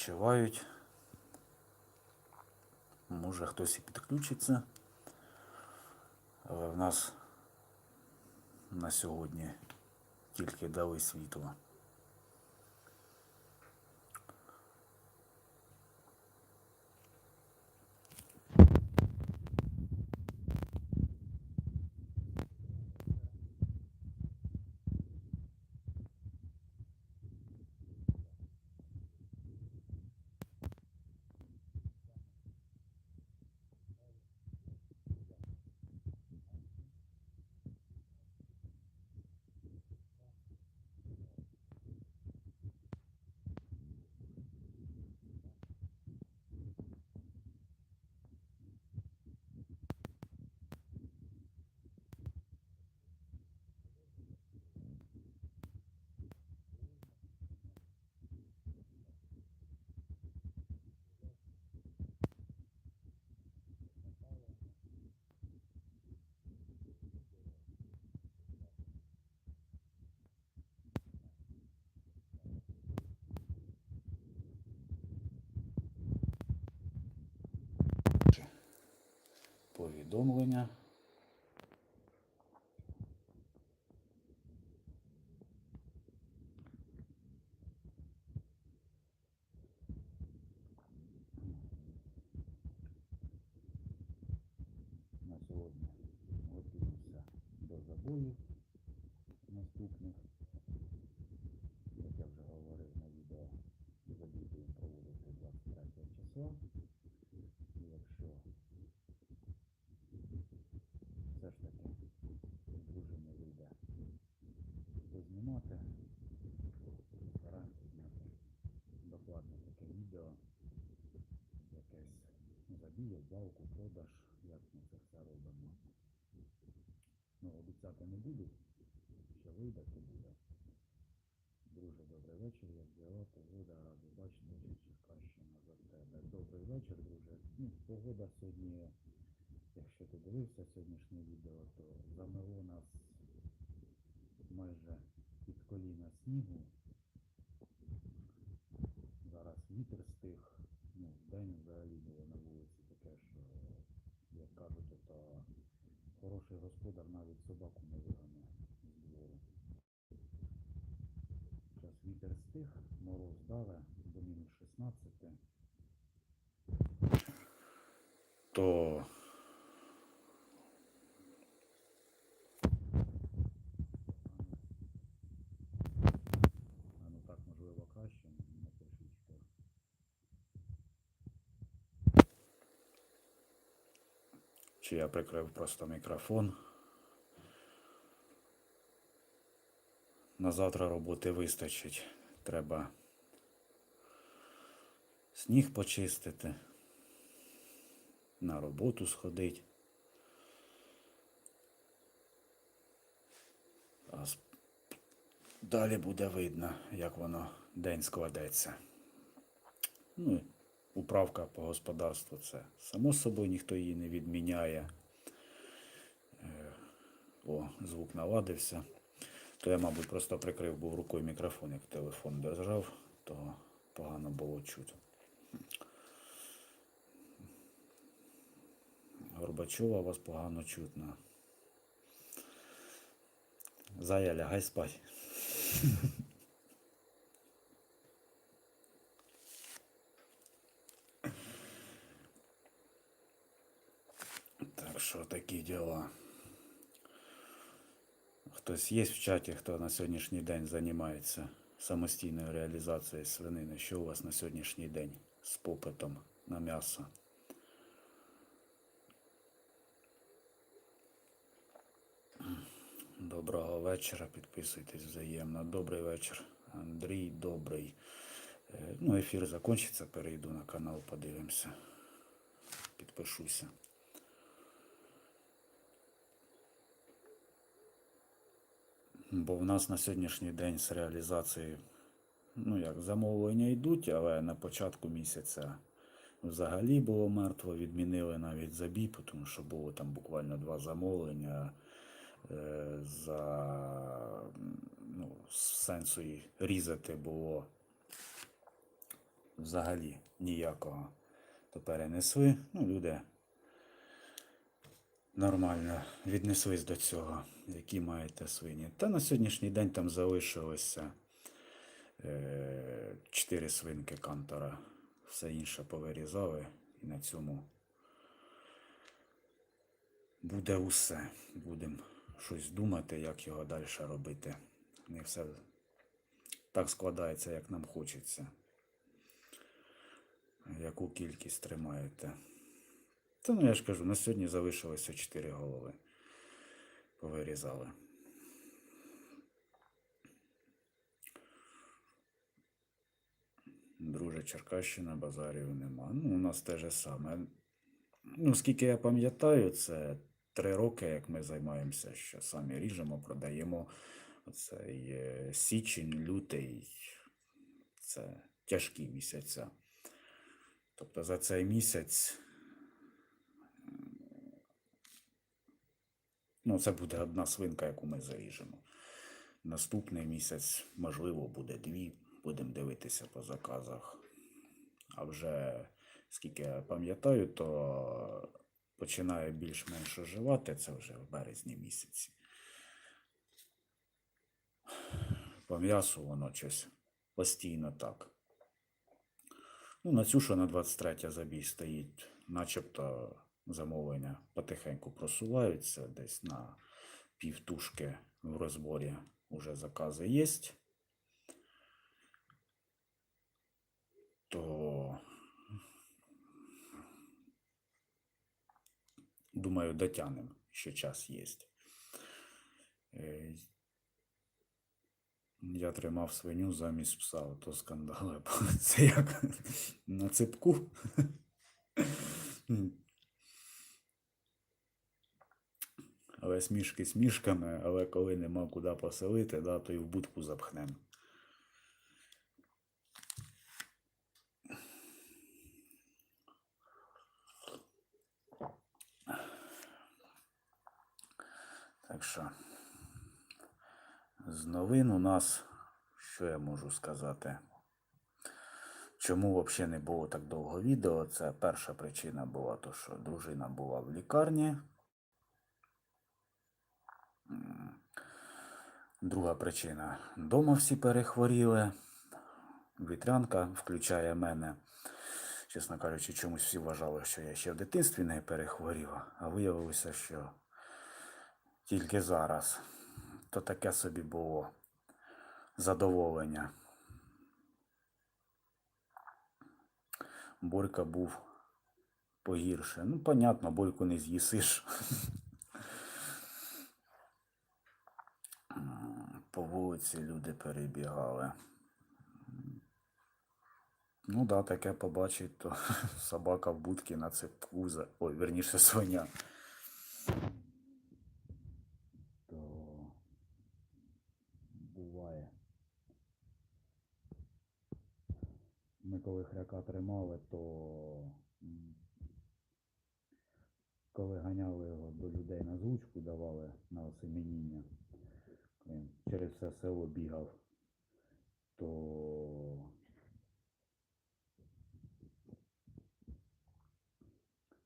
відпочивають. Може хтось і підключиться. Але в нас на сьогодні тільки дали світло. Повідомлення. На сьогодні готуємося до забою наступних. Як я вже говорив на відео, забій будемо проводити 23 числа. І якщо все ж таки дружини вийде познімати, стараємося зняти докладне таке відео, якесь забій, обвалку, продаж, як ми це все робимо. Ну, обіцяти не буду, що вийде, то буде. Друже, добрий вечір, як діла, погода, радий бачити, чи краще назад тебе. Добрий вечір, друже. Ну, погода сьогодні, якщо ти дивився сьогоднішнє відео, то замело нас майже під коліна снігу. Зараз вітер стих. Ну, день взагалі було на вулиці таке, що, як кажуть, то хороший господар навіть собаку не вигане з двору. Зараз вітер стих, мороз дали до мінус 16. То А ну так можливо краще, напишіть хто. Чи я прикрив просто мікрофон. На завтра роботи вистачить. Треба сніг почистити, на роботу сходити. А далі буде видно, як воно день складеться. Ну, управка по господарству це само собою ніхто її не відміняє. Е, О, звук наладився. То я, мабуть, просто прикрив був рукою мікрофон, як телефон держав, то погано було чути. Горбачова вас погано чутно. Зая, лягай спать. Так що такі діла. Хтось є в чаті, хто на сьогоднішній день займається самостійною реалізацією свинини. Що у вас на сьогоднішній день з попитом на м'ясо? Доброго вечора, підписуйтесь взаємно. Добрий вечір. Андрій, добрий. Е, Ну, ефір закінчиться, перейду на канал, подивимося. Підпишуся. Бо в нас на сьогоднішній день з реалізації, ну як замовлення йдуть, але на початку місяця взагалі було мертво, відмінили навіть забій, тому що було там буквально два замовлення е, за ну, сенсу різати було взагалі ніякого, то перенесли. Ну, люди нормально віднеслись до цього, які маєте свині. Та на сьогоднішній день там залишилося е, чотири свинки кантора. Все інше повирізали і на цьому буде усе. Будемо щось думати, як його далі робити. Не все так складається, як нам хочеться. Яку кількість тримаєте? Та ну я ж кажу, на сьогодні залишилося 4 голови. Повирізали. Друже Черкащина, базарів нема. Ну, у нас те же саме. Ну, скільки я пам'ятаю, це три роки, як ми займаємося, що самі ріжемо, продаємо. Оцей е, січень, лютий. Це тяжкі місяця. Тобто за цей місяць. Ну, це буде одна свинка, яку ми заріжемо. Наступний місяць, можливо, буде дві. Будемо дивитися по заказах. А вже, скільки я пам'ятаю, то починає більш-менш оживати, це вже в березні місяці. По м'ясу воно щось постійно так. Ну, на цю, що на 23 забій стоїть, начебто замовлення потихеньку просуваються, десь на півтушки в розборі вже закази є. То думаю, дотянем, ще час є. Е, Я тримав свиню замість пса, то скандали. Це як на ципку. Але смішки смішками, але коли нема куди поселити, да, то і в будку запхнемо. Так що, з новин у нас, що я можу сказати? Чому взагалі не було так довго відео? Це перша причина була, то що дружина була в лікарні. Друга причина. Дома всі перехворіли. Вітрянка включає мене. Чесно кажучи, чомусь всі вважали, що я ще в дитинстві не перехворів, а виявилося, що тільки зараз. То таке собі було задоволення. Борька був погірше. Ну, понятно, Борьку не з'їсиш. По вулиці люди перебігали. Ну да, таке побачить, то собака в будці на цепку. за- Ой, верніше свиня. То буває. Ми коли хряка тримали, то коли ганяли його до людей на звучку, давали на осемініння, він через все село бігав, то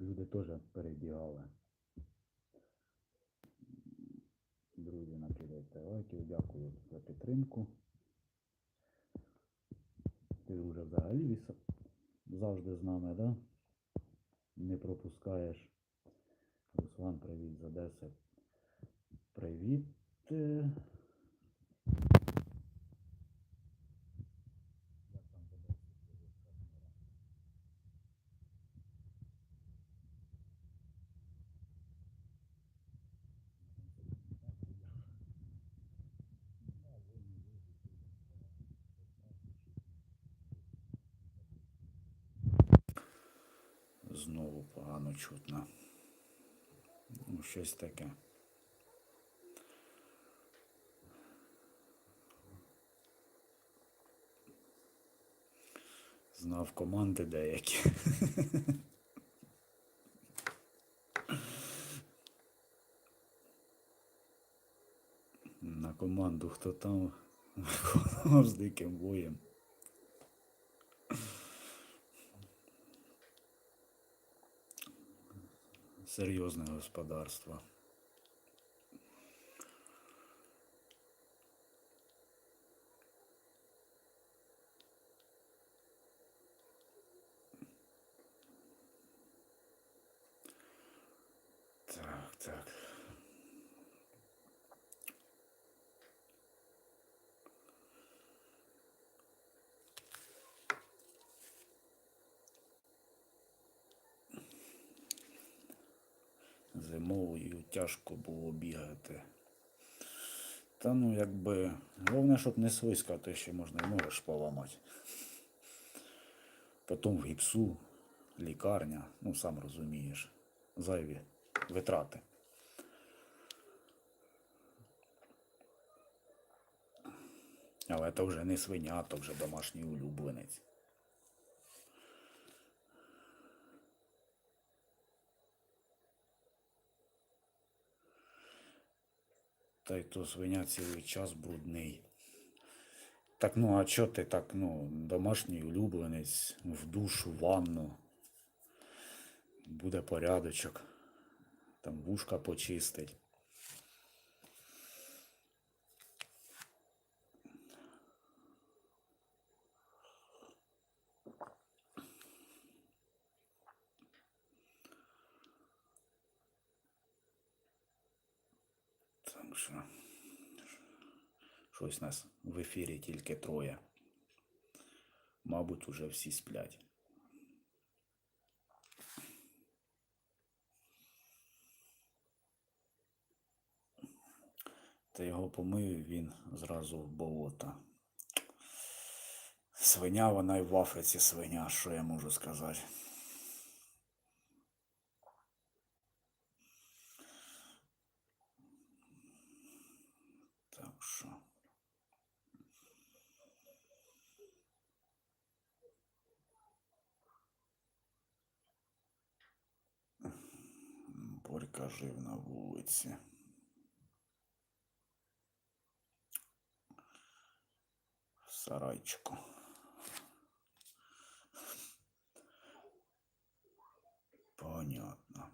люди теж перебігали. Друзі, накидайте лайків, дякую за підтримку. Ти вже взагалі завжди з нами, да? Не пропускаєш. Руслан, привіт з Одеси. Привіт. е. Як там в Одесі повістка номера? Знову погано чутно. Ну, щось таке. Знав команди деякі. На команду хто там з диким боєм. Серйозне господарство. Так, так. Зимовою тяжко було бігати. Та ну якби. Головне, щоб не свискати, ще можна і ж поламати. Потім в гіпсу, лікарня, ну сам розумієш, зайві витрати. Але це вже не свиня, то вже домашній улюбленець. Та й то свиня цілий час брудний. Так ну, а чо ти так, ну, домашній улюбленець в душу, в ванну. Буде порядочок. Там вушка почистить. Так що. Щось нас в ефірі тільки троє. Мабуть, уже всі сплять. Та його помив він зразу в болото. Свиня вона й в Африці свиня, що я можу сказати. Так що. Борька жив на вулиці. Сарайчику. Понятно.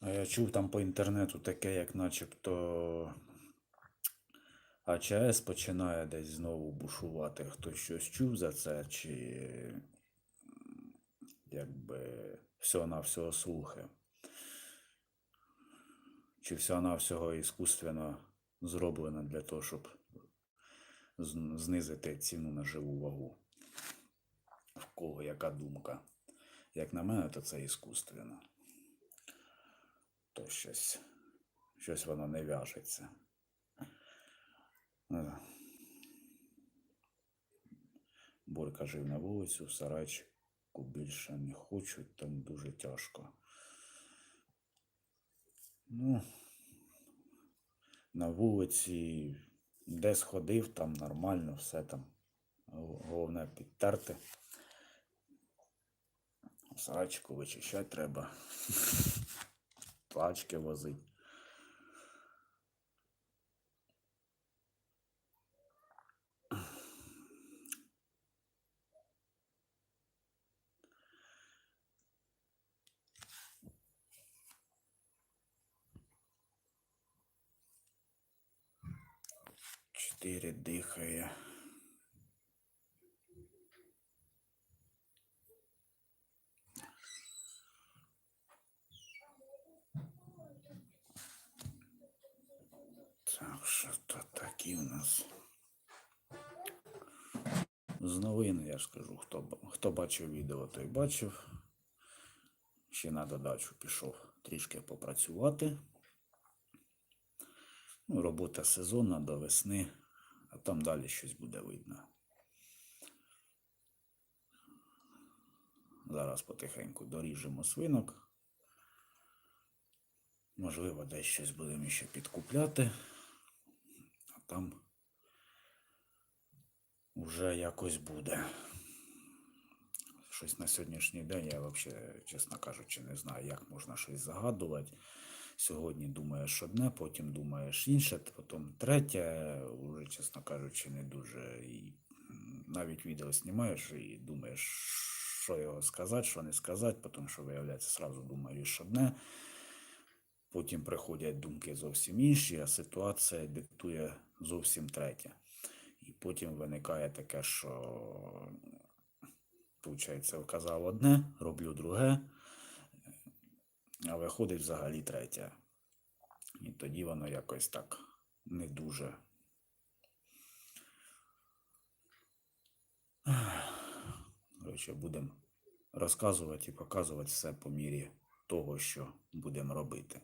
А я чув там по інтернету таке, як начебто АЧС починає десь знову бушувати. Хтось щось чув за це, чи якби все на всього слухи. Чи всього іскусственно зроблено для того, щоб знизити ціну на живу вагу. В кого яка думка? Як на мене, то це іскусственно то щось, щось воно не в'яжеться. Борька жив на вулицю, в сарайчику більше не хочуть, там дуже тяжко. Ну, на вулиці де сходив, там нормально, все там. Головне підтерти. В сарайчику вичищати треба. Тачки возить. Чотири дихає. Так, що то такі у нас. З новин, я ж кажу, хто, хто бачив відео, той бачив. Ще на додачу пішов трішки попрацювати. Ну, робота сезонна до весни, а там далі щось буде видно. Зараз потихеньку доріжемо свинок. Можливо, десь щось будемо ще підкупляти, там вже якось буде. Щось на сьогоднішній день я взагалі, чесно кажучи, не знаю, як можна щось загадувати. Сьогодні думаєш одне, потім думаєш інше, потім третє, вже, чесно кажучи, не дуже. І навіть відео знімаєш і думаєш, що його сказати, що не сказати, тому що виявляється, сразу думаєш одне. Потім приходять думки зовсім інші, а ситуація диктує зовсім третє. І потім виникає таке, що, виходить, вказав одне, роблю друге, а виходить взагалі третє. І тоді воно якось так не дуже. Коротше, будемо розказувати і показувати все по мірі того, що будемо робити.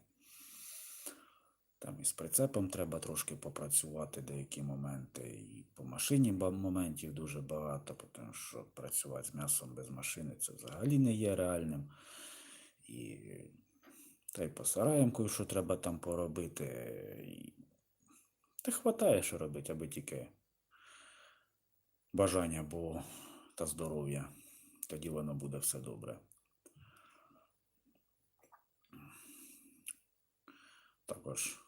Там і з прицепом треба трошки попрацювати деякі моменти, і по машині моментів дуже багато, тому що працювати з м'ясом без машини це взагалі не є реальним. І та й по сараям що треба там поробити. І... Та хватає, що робити, аби тільки бажання було та здоров'я. Тоді воно буде все добре. Також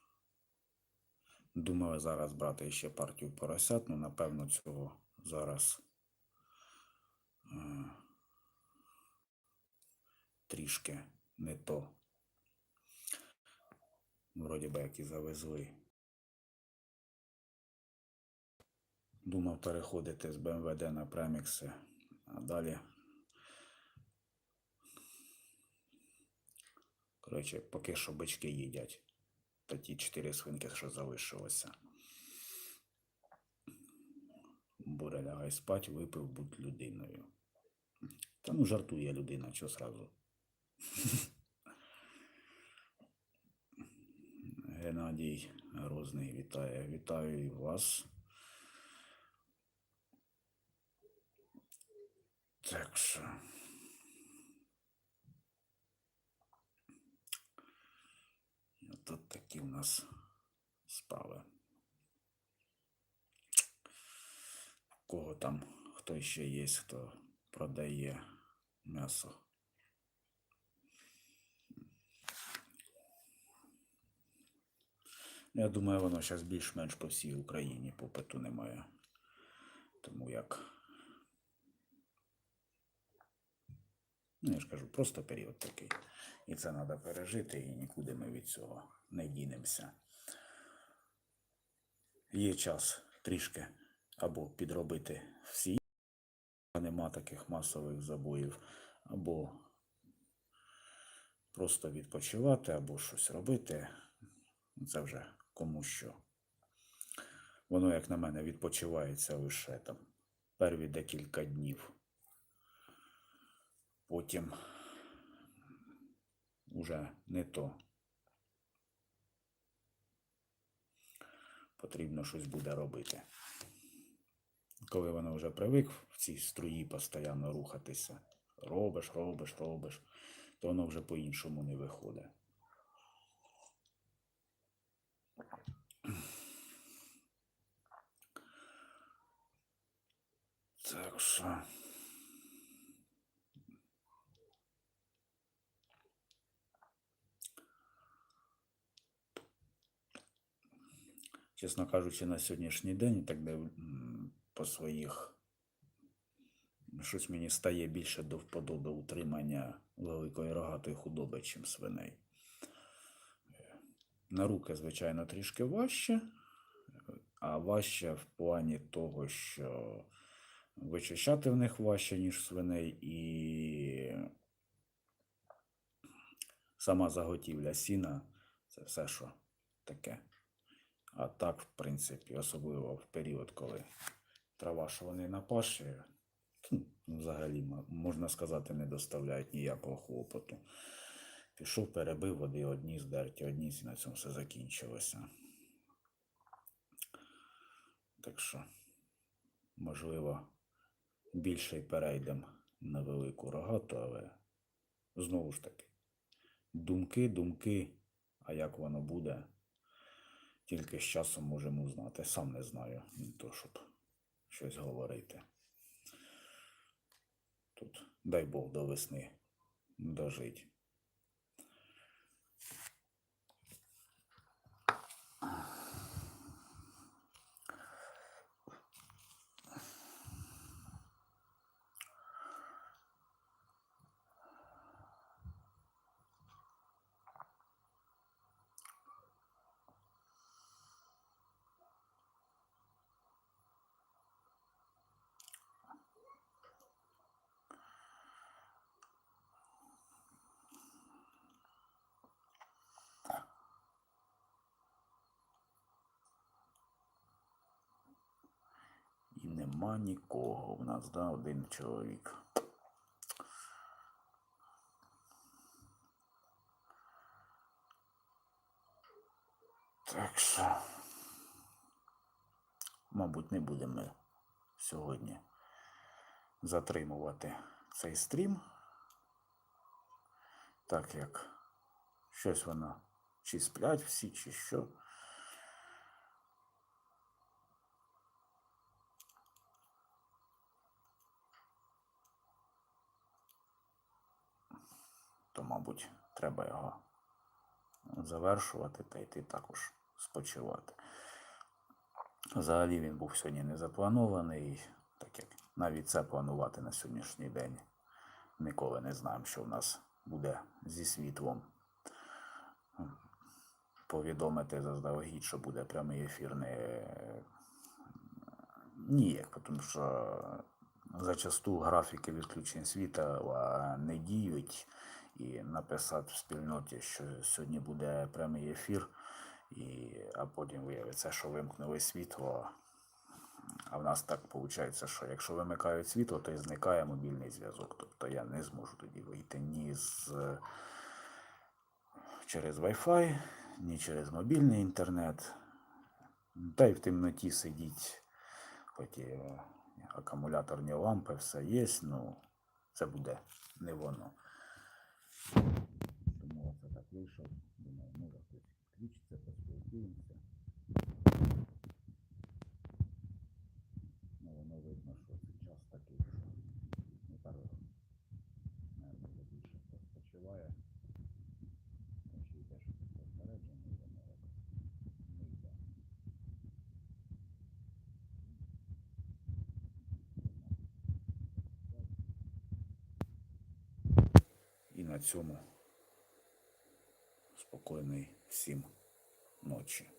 думаю зараз брати ще партію поросят, ну напевно цього зараз е, трішки не то. Вроді би як і завезли. Думав переходити з БМВД на премікси, а далі. Коротше, поки що бички їдять. Та ті чотири свинки, що залишилося. Боря лягай спать, випив, будь людиною. Та ну жартує людина, що сразу. Геннадій Грозний вітає. Вітаю і вас. Так що. І Тут такі в нас справи. У Кого там, хто ще є, хто продає м'ясо. Я думаю, воно зараз більш-менш по всій Україні попиту немає. Тому як. Ну, я ж кажу, просто період такий. І це треба пережити, і нікуди ми від цього не дінемося. Є час трішки або підробити всі, а нема таких масових забоїв, або просто відпочивати, або щось робити. Це вже кому що. Воно, як на мене, відпочивається лише там перві декілька днів. Потім уже не то. Потрібно щось буде робити. Коли воно вже привик в цій струї постійно рухатися, робиш, робиш, робиш, то воно вже по-іншому не виходить. Так що. Чесно кажучи, на сьогоднішній день, так де по своїх щось мені стає більше до вподоби утримання великої рогатої худоби, чим свиней. На руки, звичайно, трішки важче, а важче в плані того, що вичищати в них важче, ніж свиней, і сама заготівля сіна це все, що таке. А так, в принципі, особливо в період, коли трава, що вони на паші, ну, взагалі, можна сказати, не доставляють ніякого хлопоту. Пішов, перебив води одні здерті, одні і на цьому все закінчилося. Так що, можливо, більше й перейдемо на велику рогату, але знову ж таки, думки, думки, а як воно буде, тільки з часом можемо узнати. Сам не знаю, не то, щоб щось говорити. Тут, дай Бог, до весни дожить. Нема нікого у нас, да, один чоловік. Так що, мабуть, не будемо сьогодні затримувати цей стрім, так як щось воно чи сплять всі, чи що. То, мабуть, треба його завершувати та йти також спочивати. Взагалі він був сьогодні не запланований, так як навіть це планувати на сьогоднішній день ніколи не знаємо, що в нас буде зі світлом. Повідомити заздалегідь, що буде прямий ефір не ніяк, тому що зачасту графіки відключень світла не діють. І написати в спільноті, що сьогодні буде прямий ефір, і, а потім виявиться, що вимкнули світло. А в нас так виходить, що якщо вимикають світло, то і зникає мобільний зв'язок. Тобто я не зможу тоді вийти ні з через Wi-Fi, ні через мобільний інтернет. Та й в темноті сидіть, хоч і е, акумуляторні лампи, все є, ну це буде не воно. Тому це так вийшов. Думаю, може хтось включиться, поспілкуємося. Ну, воно видно, що це час такий, що ну, так, мабуть, вже більше хто спочиває. Тому що йде щось попередження, і воно якось не йде. І на цьому спокійної всім ночі.